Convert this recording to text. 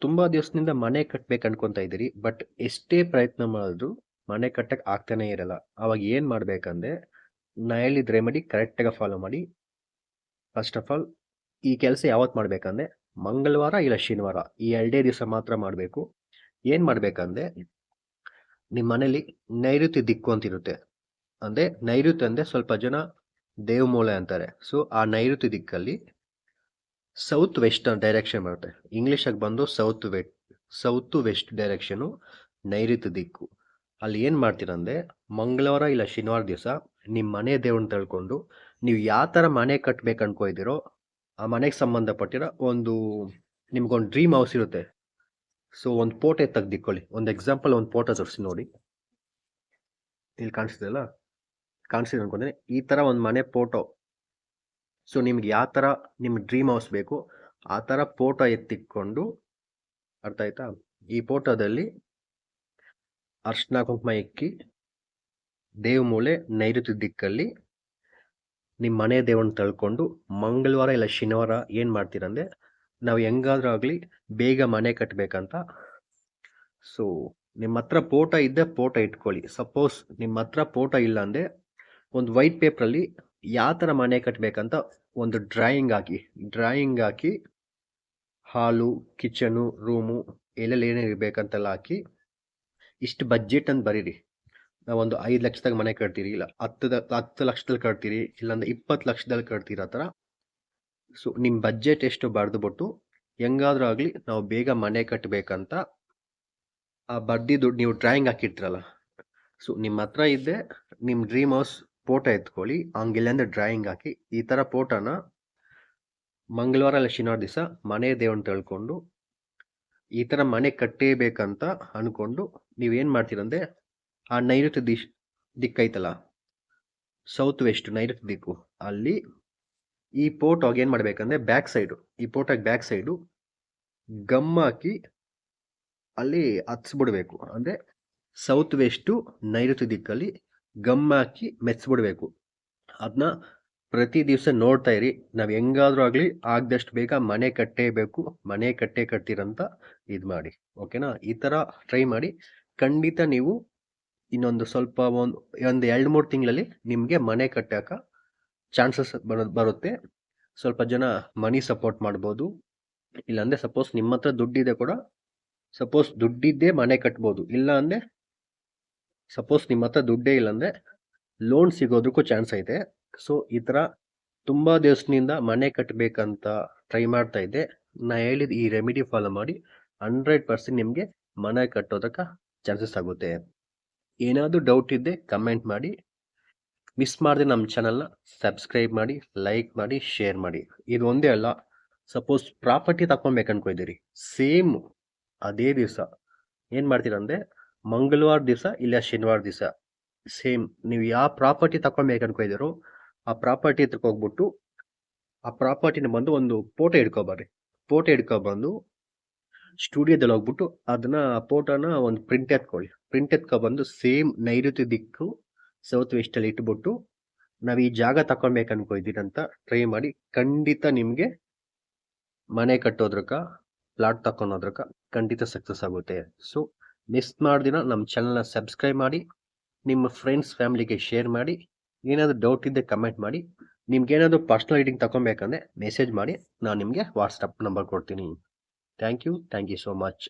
ತುಂಬಾ ದಿವಸದಿಂದ ಮನೆ ಕಟ್ಬೇಕು ಅನ್ಕೊಂತ ಇದ್ದೀರಿ ಬಟ್ ಎಷ್ಟೇ ಪ್ರಯತ್ನ ಮಾಡಿದ್ರು ಮನೆ ಕಟ್ಟಕ್ ಆಗ್ತಾನೆ ಇರಲ್ಲ. ಅವಾಗ ಏನು ಮಾಡ್ಬೇಕಂದ್ರೆ, ನಾ ಹೇಳಿದ ರೆಮಿಡಿ ಕರೆಕ್ಟಾಗಿ ಫಾಲೋ ಮಾಡಿ. ಫಸ್ಟ್ ಆಫ್ ಆಲ್ ಈ ಕೆಲಸ ಯಾವತ್ತು ಮಾಡ್ಬೇಕಂದ್ರೆ, ಮಂಗಳವಾರ ಇಲ್ಲ ಶನಿವಾರ, ಈ ಎರಡೇ ದಿವಸ ಮಾತ್ರ ಮಾಡಬೇಕು. ಏನು ಮಾಡ್ಬೇಕಂದ್ರೆ ನಿಮ್ಮ ಮನೇಲಿ ನೈಋತ್ಯ ದಿಕ್ಕು ಅಂತ ಇರುತ್ತೆ. ಅಂದ್ರೆ ನೈಋತ್ಯ ಅಂದ್ರೆ ಸ್ವಲ್ಪ ಜನ ದೇವಮೂಲೆ ಅಂತಾರೆ. ಸೊ ಆ ನೈಋತ್ಯ ದಿಕ್ಕಲ್ಲಿ ಸೌತ್ ವೆಸ್ಟ್ ಡೈರೆಕ್ಷನ್ ಬರುತ್ತೆ. ಇಂಗ್ಲಿಷಾಗಿ ಬಂದು south west south west direction ನೈಋತ್ಯ ದಿಕ್ಕು. ಅಲ್ಲಿ ಏನು ಮಾಡ್ತೀರಂದ್ರೆ ಮಂಗಳವಾರ ಇಲ್ಲ ಶನಿವಾರ ದಿವಸ ನಿಮ್ಮ ಮನೆ ದೇವ್ರನ್ನ ತಿಳ್ಕೊಂಡು ನೀವು ಯಾವ ಥರ ಮನೆ ಕಟ್ಬೇಕು ಅನ್ಕೋದಿರೋ ಆ ಮನೆಗೆ ಸಂಬಂಧಪಟ್ಟಿರೋ ಒಂದು, ನಿಮ್ಗೊಂದು ಡ್ರೀಮ್ ಹೌಸ್ ಇರುತ್ತೆ. ಸೊ ಒಂದು ಫೋಟೋ ತೆಗೆದಿಕ್ಕೊಳ್ಳಿ ಒಂದು ಎಕ್ಸಾಂಪಲ್ ಒಂದು ಫೋಟೋ ತೋರಿಸಿ ನೋಡಿ. ಇಲ್ಲಿ ಕಾಣಿಸ್ತಿದೆಯಲ್ಲ ಕಾಣಿಸ್ತಿದೆ ಅನ್ಕೊಂಡ್ರೆ ಈ ಥರ ಒಂದು ಮನೆ ಫೋಟೋ ಸೊ ನಿಮ್ಗೆ ಯಾವ ಥರ ನಿಮ್ಗೆ ಡ್ರೀಮ್ ಹೌಸ್ ಬೇಕು ಆ ಥರ ಫೋಟೋ ಎತ್ತಿಕೊಂಡು, ಅರ್ಥ ಆಯ್ತಾ? ಈ ಫೋಟೋದಲ್ಲಿ ಅರ್ಶನ ಕುಂಕುಮ ಇಕ್ಕಿ ದೇವ್ ಮೂಲೆ ನೈಋತ್ಯ ದಿಕ್ಕಲ್ಲಿ ನಿಮ್ಮ ಮನೆ ದೇವನ ತಳ್ಕೊಂಡು ಮಂಗಳವಾರ ಇಲ್ಲ ಶನಿವಾರ ಏನು ಮಾಡ್ತೀರಂದ್ರೆ ನಾವು ಹೆಂಗಾದ್ರೂ ಆಗಲಿ ಬೇಗ ಮನೆ ಕಟ್ಟಬೇಕಂತ ಸೊ ನಿಮ್ಮ ಹತ್ರ ಫೋಟೋ ಇದ್ದರೆ ಫೋಟೋ ಇಟ್ಕೊಳ್ಳಿ. ಸಪೋಸ್ ನಿಮ್ಮ ಹತ್ರ ಫೋಟೋ ಇಲ್ಲ ಅಂದರೆ ಒಂದು ವೈಟ್ ಪೇಪರಲ್ಲಿ ಯಾವ ಥರ ಮನೆ ಕಟ್ಟಬೇಕಂತ ಒಂದು ಡ್ರಾಯಿಂಗ್ ಹಾಕಿ ಡ್ರಾಯಿಂಗ್ ಹಾಕಿ ಹಾಲು ಕಿಚನು ರೂಮು ಎಲ್ಲೆಲ್ಲಿ ಏನೇನು ಇರಬೇಕಂತೆಲ್ಲ ಹಾಕಿ ಇಷ್ಟು ಬಜೆಟ್ ಅಂತ ಬರೀರಿ. ನಾವೊಂದು ಐದು ಲಕ್ಷದಾಗ ಮನೆ ಕಟ್ತೀರಿ, ಇಲ್ಲ ಹತ್ತದ, ಹತ್ತು ಲಕ್ಷದಲ್ಲಿ ಕಟ್ತೀರಿ, ಇಲ್ಲಾಂದ್ರೆ ಇಪ್ಪತ್ತು ಲಕ್ಷದಲ್ಲಿ ಕಟ್ತೀರ ಆ ಥರ ಸೊ ನಿಮ್ಮ ಬಜೆಟ್ ಎಷ್ಟು ಬರೆದುಬಿಟ್ಟು ಹೆಂಗಾದ್ರೂ ಆಗಲಿ ನಾವು ಬೇಗ ಮನೆ ಕಟ್ಟಬೇಕಂತ ಆ ಬರ್ದಿದ್ದು ನೀವು ಡ್ರಾಯಿಂಗ್ ಹಾಕಿರ್ತೀರಲ್ಲ. ಸೊ ನಿಮ್ಮ ಹತ್ರ ಇದ್ದೆ ನಿಮ್ಮ ಡ್ರೀಮ್ ಹೌಸ್ ಫೋಟೋ ಎತ್ಕೊಳ್ಳಿ. ಹಂಗಿಲ್ಲಂದ್ರೆ ಡ್ರಾಯಿಂಗ್ ಹಾಕಿ. ಈ ಥರ ಫೋಟೋನ ಮಂಗಳವಾರ ಇಲ್ಲ ಶನಿವಾರ ದಿವಸ ಮನೆ ದೇವನ್ ತಳ್ಕೊಂಡು ಈ ಥರ ಮನೆ ಕಟ್ಟೇಬೇಕಂತ ಅಂದ್ಕೊಂಡು ನೀವೇನು ಮಾಡ್ತೀರಂದ್ರೆ ಆ ನೈಋತ್ಯ ದಿಶ್ ದಿಕ್ಕೈತಲ್ಲ ಸೌತ್ ವೆಸ್ಟ್ ನೈಋತ್ಯ ದಿಕ್ಕು, ಅಲ್ಲಿ ಈ ಫೋಟೋಗೆ ಏನು ಮಾಡ್ಬೇಕಂದ್ರೆ ಬ್ಯಾಕ್ ಸೈಡು ಈ ಫೋಟೋಗೆ ಬ್ಯಾಕ್ ಸೈಡು ಗಮ್ ಹಾಕಿ ಅಲ್ಲಿ ಹತ್ಸ್ಬಿಡ್ಬೇಕು. ಅಂದರೆ ಸೌತ್ ವೆಸ್ಟು ನೈಋತ್ಯ ದಿಕ್ಕಲ್ಲಿ ಗಮ್ ಹಾಕಿ ಮೆಚ್ಚಿಬಿಡ್ಬೇಕು. ಅದನ್ನ ಪ್ರತಿ ದಿವಸ ನೋಡ್ತಾ ಇರಿ. ನಾವು ಹೆಂಗಾದ್ರೂ ಆಗಲಿ ಆಗದಷ್ಟು ಬೇಗ ಮನೆ ಕಟ್ಟೇಬೇಕು ಮನೆ ಕಟ್ಟೆ ಕಟ್ತೀರಂತ ಇದು ಮಾಡಿ. ಓಕೆನಾ? ಈ ಥರ ಟ್ರೈ ಮಾಡಿ. ಖಂಡಿತ ನೀವು ಇನ್ನೊಂದು ಸ್ವಲ್ಪ ಒಂದು ಒಂದು ಎರಡು ಮೂರು ತಿಂಗಳಲ್ಲಿ ನಿಮಗೆ ಮನೆ ಕಟ್ಟಾಕ ಚಾನ್ಸಸ್ ಬರೋ, ಬರುತ್ತೆ. ಸ್ವಲ್ಪ ಜನ ಮನಿ ಸಪೋರ್ಟ್ ಮಾಡ್ಬೋದು. ಇಲ್ಲಾಂದರೆ ಸಪೋಸ್ ನಿಮ್ಮ ಹತ್ರ ದುಡ್ಡಿದೆ ಕೂಡ, ಸಪೋಸ್ ದುಡ್ಡಿದ್ದೇ ಮನೆ ಕಟ್ಬೋದು. ಇಲ್ಲ ಅಂದರೆ ಸಪೋಸ್ ನಿಮ್ಮ ಹತ್ರ ದುಡ್ಡೇ ಇಲ್ಲಾಂದರೆ ಲೋನ್ ಸಿಗೋದಕ್ಕೂ ಚಾನ್ಸ್ ಐತೆ. ಸೊ ಈ ಥರ ತುಂಬ ದಿವಸದಿಂದ ಮನೆ ಕಟ್ಟಬೇಕಂತ ಟ್ರೈ ಮಾಡ್ತಾ ಇದ್ದೆ. ನಾ ಹೇಳಿದ ಈ ರೆಮಿಡಿ ಫಾಲೋ ಮಾಡಿ ಹಂಡ್ರೆಡ್ ಪರ್ಸೆಂಟ್ ನಿಮಗೆ ಮನೆ ಕಟ್ಟೋದಕ್ಕೆ ಚಾನ್ಸಸ್ ಆಗುತ್ತೆ. ಏನಾದರೂ ಡೌಟ್ ಇದ್ದೆ ಕಮೆಂಟ್ ಮಾಡಿ. ಮಿಸ್ ಮಾಡಿದೆ ನಮ್ಮ ಚಾನಲ್ನ ಸಬ್ಸ್ಕ್ರೈಬ್ ಮಾಡಿ ಲೈಕ್ ಮಾಡಿ ಶೇರ್ ಮಾಡಿ. ಇದು ಒಂದೇ ಅಲ್ಲ ಸಪೋಸ್ ಪ್ರಾಪರ್ಟಿ ತಗೊಬೇಕು ಅನ್ಕೊಂಡಿದ್ದೀರಿ ಸೇಮ್ ಅದೇ ದಿವಸ ಏನು ಮಾಡ್ತೀರಂದ್ರೆ ಮಂಗಳವಾರ ದಿವಸ ಇಲ್ಲ ಶನಿವಾರ ದಿವಸ? ಸೇಮ್ ನೀವು ಯಾವ ಪ್ರಾಪರ್ಟಿ ತಗೊಬೇಕು ಅನ್ಕೊಂಡಿದ್ರು ಆ ಪ್ರಾಪರ್ಟಿ ಹತ್ರಕ್ಕೆ ಹೋಗ್ಬಿಟ್ಟು ಆ ಪ್ರಾಪರ್ಟಿನ ಬಂದು ಒಂದು ಫೋಟೋ ಹಿಡ್ಕೊಬರ್ರಿ ಫೋಟೋ ಹಿಡ್ಕೊಬಂದು ಸ್ಟುಡಿಯೋದಲ್ಲಿ ಹೋಗ್ಬಿಟ್ಟು ಅದನ್ನ ಫೋಟೋನ ಒಂದು ಪ್ರಿಂಟ್ ಎತ್ಕೊಳ್ಳಿ. ಪ್ರಿಂಟ್ ಎತ್ಕೊಬಂದು ಸೇಮ್ ನೈಋತ್ಯ ದಿಕ್ಕು ಸೌತ್ ವೆಸ್ಟಲ್ಲಿ ಇಟ್ಬಿಟ್ಟು ನಾವು ಈ ಜಾಗ ತಗೊಬೇಕು ಅನ್ಕೊಂಡಿದ್ದೀರಿ ಅಂತ ಟ್ರೈ ಮಾಡಿ ಖಂಡಿತ ನಿಮಗೆ ಮನೆ ಕಟ್ಟೋದ್ರಕ ಪ್ಲಾಟ್ ತಕೊಂಡೋದ್ರಕ ಖಂಡಿತ ಸಕ್ಸಸ್ ಆಗುತ್ತೆ. ಸೊ ಮಿಸ್ ಮಾಡ್ದಿನ ನಮ್ಮ ಚಾನಲ್ನ ಸಬ್ಸ್ಕ್ರೈಬ್ ಮಾಡಿ, ನಿಮ್ಮ ಫ್ರೆಂಡ್ಸ್ ಫ್ಯಾಮಿಲಿಗೆ ಶೇರ್ ಮಾಡಿ, ಏನಾದರೂ ಡೌಟ್ ಇದ್ದರೆ ಕಮೆಂಟ್ ಮಾಡಿ, ನಿಮ್ಗೆ ಏನಾದರೂ ಪರ್ಸ್ನಲ್ ರೀಡಿಂಗ್ ತಗೊಬೇಕಂದ್ರೆ ಮೆಸೇಜ್ ಮಾಡಿ, ನಾನು ನಿಮಗೆ ವಾಟ್ಸಪ್ ನಂಬರ್ ಕೊಡ್ತೀನಿ. Thank you thank you so much